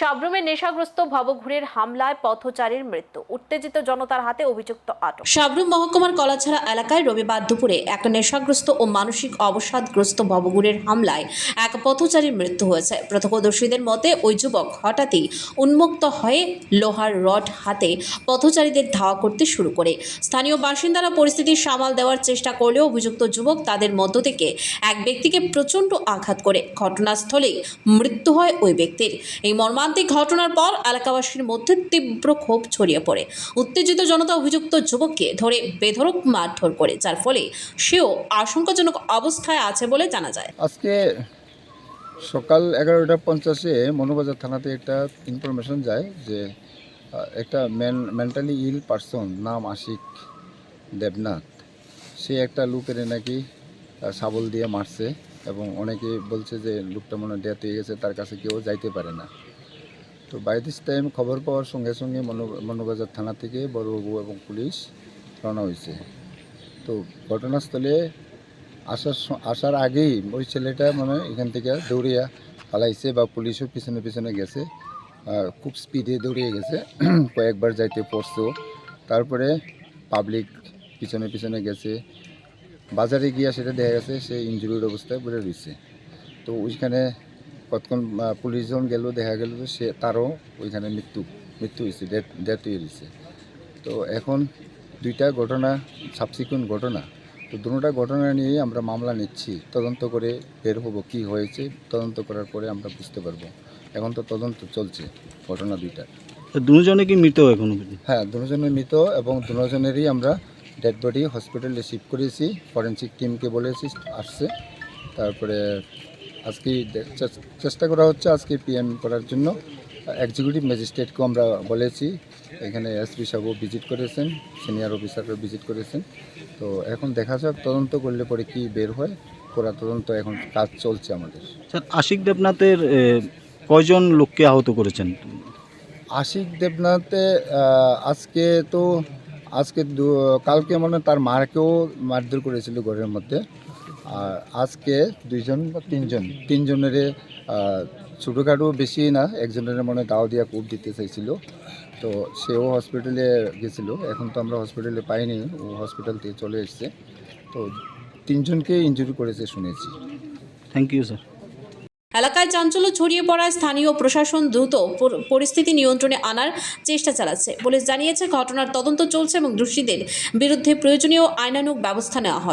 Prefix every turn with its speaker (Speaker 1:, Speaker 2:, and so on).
Speaker 1: সাবরুমে নেশাগ্রস্ত ভবঘুরের হামলায় পথচারীর মৃত্যু। উত্তেজিত জনতার হাতে অভিযুক্ত আটক।
Speaker 2: সাবরুম মহকুমার কলাছড়া এলাকায় রবিবার দুপুরে এক নেশাগ্রস্ত ও মানসিক অবসাদগ্রস্ত ভবঘুরের হামলায় এক পথচারীর মৃত্যু হয়েছে। প্রত্যক্ষদর্শীদের মতে, ওই যুবক হঠাৎই উন্মুক্ত হয়ে লোহার রড হাতে পথচারীদের ধাওয়া করতে শুরু করে। স্থানীয় বাসিন্দারা পরিস্থিতি সামাল দেওয়ার চেষ্টা করলেও অভিযুক্ত যুবক তাদের মধ্য থেকে এক ব্যক্তিকে প্রচণ্ড আঘাত করে। ঘটনাস্থলেই মৃত্যু হয় ওই ব্যক্তির। এই মর্মান্তিক ঘটনার পর এলাকাবাসীর মধ্যে তীব্র ক্ষোভ ছড়িয়ে পড়ে। উত্তেজিত জনতা অভিযুক্ত যুবককে ধরে বেধরক মারধর করে, যার ফলে সেও আশঙ্কাজনক অবস্থায় আছে বলে জানা যায়।
Speaker 3: আজকে সকাল এগারোটা পঞ্চাশে মনোবাজার থানাতে একটা ইনফরমেশন যায় যে একটা মেন মেন্টালি ইল পার্সন নাম আশিক দেবনাথ, সে একটা লোকের নাকি শাবল দিয়ে মারছে এবং অনেকে বলছে যে, লোকটা মনে ডেথ হয়ে গেছে, তার কাছে কেউ যাইতে পারে না। তো বাই টাইম খবর পাওয়ার সঙ্গে সঙ্গে মনো, মনোবাজার থানা থেকে বড়বাবু এবং পুলিশ রওনা হয়েছে। তো ঘটনাস্থলে আসার আসার আগেই ওই ছেলেটা মানে এখান থেকে দৌড়িয়া পালাইছে বা পুলিশও পিছনে পিছনে গেছে খুব স্পিডে দৌড়িয়ে গেছে। কয়েকবার যাইতে পড়ছেও। তারপরে পাবলিক পিছনে পিছনে গেছে। বাজারে গিয়া সেটা দেখা গেছে, সে ইঞ্জুরির অবস্থায় পড়ে রয়েছে। তো ওইখানে কতক্ষণ পুলিশ যখন গেল দেখা গেল যে সে তারও ওইখানে মৃত্যু মৃত্যু হয়েছে ডেথ হয়ে গেছে। তো এখন দুইটা ঘটনা সাবসিকুয়েন্ট ঘটনা তো দুটোটা ঘটনা নিয়েই আমরা মামলা নিচ্ছি। তদন্ত করে বের হব কী হয়েছে তদন্ত করার পরে আমরা বুঝতে পারব। এখন তো তদন্ত চলছে ঘটনা দুইটা।
Speaker 4: দুজনে কি মৃত এখনও?
Speaker 3: হ্যাঁ দুজনের মৃত এবং দুজনেরই আমরা ডেড বডি হসপিটালে শিফট করেছি। ফরেন্সিক টিমকে বলেছি আসছে। তারপরে আজকে চেষ্টা করা হচ্ছে আজকে পিএম করার জন্য। এক্সিকিউটিভ ম্যাজিস্ট্রেটকেও আমরা বলেছি এখানে এসপি সাহেবও ভিজিট করেছেন সিনিয়র অফিসারও ভিজিট করেছেন। তো এখন দেখা যাক তদন্ত করলে পরে কি বের হয়। করা তদন্ত এখন কাজ চলছে আমাদের।
Speaker 4: স্যার আশিক দেবনাথের কয়জন লোককে আহত করেছেন?
Speaker 3: আশিক দেবনাথে আজকে তো আজকে কালকে মানে তার মারকেও মারধর করেছিল ঘরের মধ্যে। আর আজকে দুইজন বা তিনজন তিনজনের ছোটোখাটো বেশি না একজনের মনে দাও দিয়া কূপ দিতে চাইছিল। তো সেও হসপিটালে গেছিল। এখন তো আমরা হসপিটালে পাইনি ও হসপিটাল থেকে চলে এসছে। তো তিনজনকে ইনজুরি করেছে শুনেছি।
Speaker 4: থ্যাংক ইউ স্যার
Speaker 2: এলাকায় চাঞ্চল্য ছড়িয়ে পড়ায় স্থানীয় প্রশাসন দ্রুত পরিস্থিতি নিয়ন্ত্রণে আনার চেষ্টা চালাচ্ছে। পুলিশ জানিয়েছে ঘটনার তদন্ত চলছে এবং দোষীদের বিরুদ্ধে প্রয়োজনীয় আইনানুগ ব্যবস্থা নেওয়া হবে।